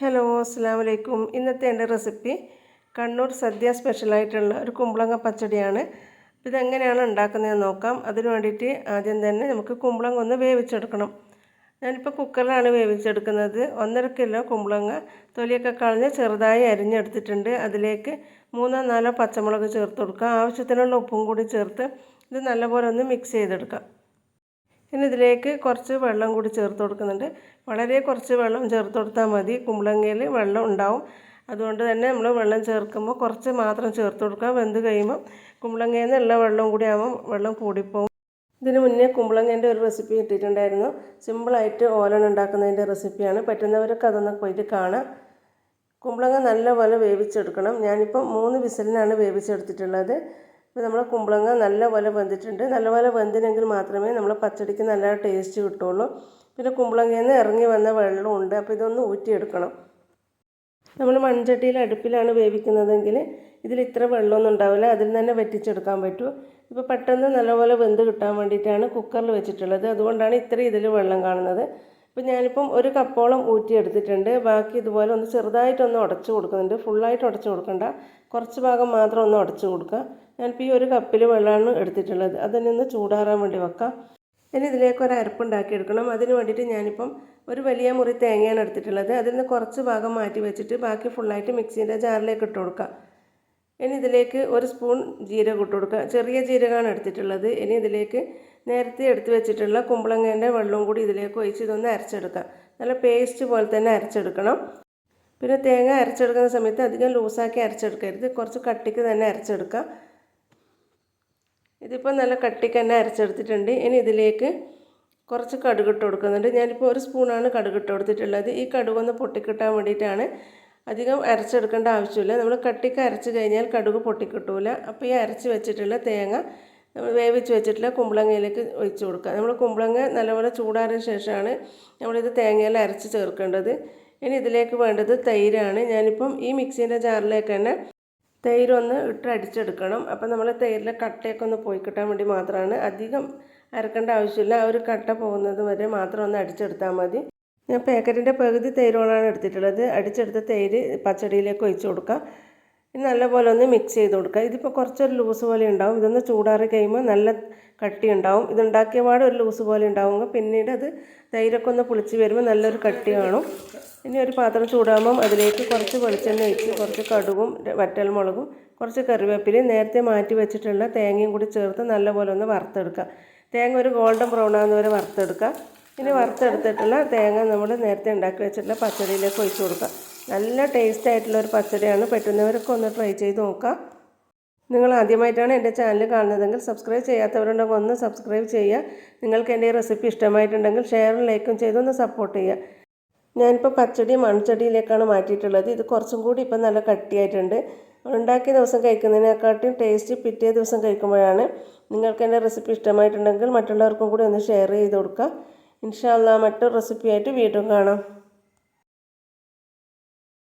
Hello അസ്സാം വലൈക്കും ഇന്നത്തെ എന്റെ റെസിപ്പി കണ്ണൂർ സദ്യ സ്പെഷ്യലായിട്ടുള്ള ഒരു കുമ്പളങ്ങ പച്ചടിയാണ്. ഇതെങ്ങനെയാണ് ഉണ്ടാക്കുന്നതെന്ന് നോക്കാം. അതിന് വേണ്ടിയിട്ട് ആദ്യം തന്നെ നമുക്ക് കുമ്പളങ്ങ ഒന്ന് വേവിച്ചെടുക്കണം. ഞാനിപ്പോൾ കുക്കറിലാണ് വേവിച്ചെടുക്കുന്നത്. ഒന്നര കിലോ കുമ്പളങ്ങ തൊലിയൊക്കെ കളഞ്ഞ് ചെറുതായി അരിഞ്ഞെടുത്തിട്ടുണ്ട്. അതിലേക്ക് മൂന്നോ നാലോ പച്ചമുളക് ചേർത്ത് കൊടുക്കുക ആവശ്യത്തിനുള്ള ഉപ്പും കൂടി ചേർത്ത് ഇത് നല്ലപോലെ ഒന്ന് മിക്സ് ചെയ്തെടുക്കാം. ഇനി ഇതിലേക്ക് കുറച്ച് വെള്ളം കൂടി ചേർത്ത് കൊടുക്കുന്നുണ്ട്. വളരെ കുറച്ച് വെള്ളം ചേർത്ത് കൊടുത്താൽ മതി. കുമ്പളങ്ങയിൽ വെള്ളം ഉണ്ടാവും. അതുകൊണ്ട് തന്നെ നമ്മൾ വെള്ളം ചേർക്കുമ്പോൾ കുറച്ച് മാത്രം ചേർത്ത് കൊടുക്കുക. വെന്ത് കഴിയുമ്പോൾ കുമ്പളങ്ങയിൽ നിന്നുള്ള വെള്ളം കൂടി ആകുമ്പോൾ വെള്ളം കൂടിപ്പോവും. ഇതിന് മുന്നേ കുമ്പളങ്ങേന്റെ ഒരു റെസിപ്പി കിട്ടിയിട്ടുണ്ടായിരുന്നു സിമ്പിളായിട്ട് ഓലൻ ഉണ്ടാക്കുന്നതിന്റെ റെസിപ്പിയാണ്. പറ്റുന്നവരൊക്കെ അതൊന്ന് പോയിട്ട് കാണാം. കുമ്പളങ്ങ നല്ലപോലെ വേവിച്ചെടുക്കണം. ഞാനിപ്പം മൂന്ന് വിസലിനാണ് വേവിച്ചെടുത്തിട്ടുള്ളത്. ഇപ്പോൾ നമ്മൾ കുമ്പളങ്ങ നല്ലപോലെ വെന്തിട്ടുണ്ട്. നല്ലപോലെ വെന്തിനെങ്കിൽ മാത്രമേ നമ്മൾ പച്ചടിക്ക് നല്ല ടേസ്റ്റ് കിട്ടുള്ളൂ. പിന്നെ കുമ്പളങ്ങയിൽ നിന്ന് ഇറങ്ങി വന്ന വെള്ളമുണ്ട് അപ്പോൾ ഇതൊന്ന് ഊറ്റിയെടുക്കണം. നമ്മൾ മൺചട്ടിയിൽ അടുപ്പിലാണ് വേവിക്കുന്നതെങ്കിൽ ഇതിൽ ഇത്ര വെള്ളമൊന്നും ഉണ്ടാവില്ല. അതിൽ തന്നെ വറ്റിച്ചെടുക്കാൻ പറ്റൂ. ഇപ്പോൾ പെട്ടെന്ന് നല്ലപോലെ വെന്ത് കിട്ടാൻ വേണ്ടിയിട്ടാണ് കുക്കറിൽ വെച്ചിട്ടുള്ളത്. അതുകൊണ്ടാണ് ഇത്ര ഇതിൽ വെള്ളം കാണുന്നത്. ഇപ്പോൾ ഞാനിപ്പം ഒരു കപ്പോളം ഊറ്റിയെടുത്തിട്ടുണ്ട് ബാക്കി ഇതുപോലെ ഒന്ന് ചെറുതായിട്ടൊന്ന് ഉടച്ചു കൊടുക്കുന്നുണ്ട്. ഫുള്ളായിട്ട് ഉടച്ചു കൊടുക്കണ്ട. കുറച്ച് ഭാഗം മാത്രം ഒന്ന് ഉടച്ചു കൊടുക്കുക. ഞാനിപ്പോൾ ഈ ഒരു കപ്പിൽ വെള്ളമാണ് എടുത്തിട്ടുള്ളത്. അതിനൊന്ന് ചൂടാറാൻ വേണ്ടി വെക്കാം. ഇനി ഇതിലേക്ക് ഒരു അരപ്പുണ്ടാക്കി എടുക്കണം. അതിന് വേണ്ടിയിട്ട് ഞാനിപ്പം ഒരു വലിയ മുറി തേങ്ങയാണ് എടുത്തിട്ടുള്ളത്. അതിൽ നിന്ന് കുറച്ച് ഭാഗം മാറ്റി വെച്ചിട്ട് ബാക്കി ഫുള്ളായിട്ട് മിക്സീന്റെ ജാറിലേക്ക് ഇട്ട് കൊടുക്കുക. ഇനി ഇതിലേക്ക് ഒരു സ്പൂൺ ജീരകം ഇട്ട് കൊടുക്കുക. ചെറിയ ജീരകമാണ് എടുത്തിട്ടുള്ളത്. ഇനി ഇതിലേക്ക് നേരത്തെ എടുത്തു വെച്ചിട്ടുള്ള കുമ്പളങ്ങേന്റെ വെള്ളവും കൂടി ഇതിലേക്ക് ഒഴിച്ച് ഇതൊന്ന് അരച്ചെടുക്കാം. നല്ല പേസ്റ്റ് പോലെ തന്നെ അരച്ചെടുക്കണം. പിന്നെ തേങ്ങ അരച്ചെടുക്കുന്ന സമയത്ത് അധികം ലൂസാക്കി അരച്ചെടുക്കരുത്. കുറച്ച് കട്ടിക്ക് തന്നെ അരച്ചെടുക്കുക ഇതിപ്പോൾ നല്ല കട്ടിക്ക് തന്നെ അരച്ചെടുത്തിട്ടുണ്ട്. ഇനി ഇതിലേക്ക് കുറച്ച് കടുകിട്ട് കൊടുക്കുന്നുണ്ട്. ഞാനിപ്പോൾ ഒരു സ്പൂണാണ് കടുകിട്ട് കൊടുത്തിട്ടുള്ളത്. ഈ കടുകൊന്ന് പൊട്ടിക്കിട്ടാൻ വേണ്ടിയിട്ടാണ് അധികം അരച്ചെടുക്കേണ്ട ആവശ്യമില്ല. നമ്മൾ കട്ടിക്ക് അരച്ച് കഴിഞ്ഞാൽ കടുക് പൊട്ടിക്കിട്ടൂല. അപ്പോൾ ഈ അരച്ച് വെച്ചിട്ടുള്ള തേങ്ങ നമ്മൾ വേവിച്ച് വെച്ചിട്ടുള്ള കുമ്പളങ്ങയിലേക്ക് ഒഴിച്ച് കൊടുക്കുക. നമ്മൾ കുമ്പളങ്ങ നല്ലപോലെ ചൂടാറിയ ശേഷമാണ് നമ്മളിത് തേങ്ങയിൽ അരച്ച് ചേർക്കേണ്ടത്. ഇനി ഇതിലേക്ക് വേണ്ടത് തൈരാണ്. ഞാനിപ്പം ഈ മിക്സീന്റെ ജാറിലേക്ക് തന്നെ തൈരൊന്ന് ഇട്ട് അടിച്ചെടുക്കണം. അപ്പം നമ്മൾ തൈരിലെ കട്ടയൊക്കെ ഒന്ന് പോയി കിട്ടാൻ വേണ്ടി മാത്രമാണ്. അധികം അരക്കേണ്ട ആവശ്യമില്ല. ആ ഒരു കട്ട പോകുന്നത് വരെ മാത്രം ഒന്ന് അടിച്ചെടുത്താൽ മതി. ഞാൻ പാക്കറ്റിന്റെ പകുതി തൈരോളാണ് എടുത്തിട്ടുള്ളത്. അടിച്ചെടുത്ത തൈര് പച്ചടിയിലേക്ക് ഒഴിച്ച് കൊടുക്കുക ഇത് നല്ലപോലെ ഒന്ന് മിക്സ് ചെയ്ത് കൊടുക്കുക. ഇതിപ്പോൾ കുറച്ചൊരു ലൂസ് പോലെ ഉണ്ടാവും. ഇതൊന്ന് ചൂടാറി കഴിയുമ്പോൾ നല്ല കട്ടി ഉണ്ടാവും. ഇതുണ്ടാക്കിയ പാട് ഒരു ലൂസ് പോലെ ഉണ്ടാവും പിന്നീട് അത് തൈരൊക്കെ ഒന്ന് പുളിച്ച് വരുമ്പോൾ നല്ലൊരു കട്ടി കാണും. ഇനി ഒരു പാത്രം ചൂടാകുമ്പം അതിലേക്ക് കുറച്ച് വെളിച്ചെണ്ണ ഒഴിച്ച് കുറച്ച് കടുകും വറ്റൽമുളകും കുറച്ച് കറിവേപ്പിലയും നേരത്തെ മാറ്റി വെച്ചിട്ടുള്ള തേങ്ങയും കൂടി ചേർത്ത് നല്ലപോലെ ഒന്ന് വറുത്തെടുക്കുക. തേങ്ങ ഒരു ഗോൾഡൻ ബ്രൗൺ ആകുന്നവരെ വറുത്തെടുക്കുക. ഇനി വറുത്തെടുത്തിട്ടുള്ള തേങ്ങ നമ്മൾ നേരത്തെ ഉണ്ടാക്കി വെച്ചിട്ടുള്ള പച്ചടിയിലേക്ക് ഒഴിച്ച് കൊടുക്കുക നല്ല ടേസ്റ്റ് ആയിട്ടുള്ള ഒരു പച്ചടിയാണ്. പറ്റുന്നവരൊക്കെ ഒന്ന് ട്രൈ ചെയ്ത് നോക്കാം. നിങ്ങൾ ആദ്യമായിട്ടാണ് എന്റെ ചാനൽ കാണുന്നതെങ്കിൽ സബ്സ്ക്രൈബ് ചെയ്യാത്തവരുണ്ടെങ്കിൽ ഒന്ന് സബ്സ്ക്രൈബ് ചെയ്യുക. നിങ്ങൾക്ക് എന്റെ റെസിപ്പി ഇഷ്ടമായിട്ടുണ്ടെങ്കിൽ ഷെയറും ലൈക്കും ചെയ്തൊന്ന് സപ്പോർട്ട് ചെയ്യുക. ഞാനിപ്പോൾ പച്ചടി മൺചടിയിലേക്കാണ് മാറ്റിയിട്ടുള്ളത്. ഇത് കുറച്ചും കൂടി ഇപ്പം നല്ല കട്ടിയായിട്ടുണ്ട്. ഉണ്ടാക്കിയ ദിവസം കഴിക്കുന്നതിനെക്കാട്ടും ടേസ്റ്റ് പിറ്റേ ദിവസം കഴിക്കുമ്പോഴാണ് നിങ്ങൾക്ക് എന്റെ റെസിപ്പി ഇഷ്ടമായിട്ടുണ്ടെങ്കിൽ മറ്റുള്ളവർക്കും കൂടി ഒന്ന് ഷെയർ ചെയ്ത് കൊടുക്കുക. ഇൻഷാല്ല മറ്റൊരു റെസിപ്പിയായിട്ട് വീണ്ടും കാണാം.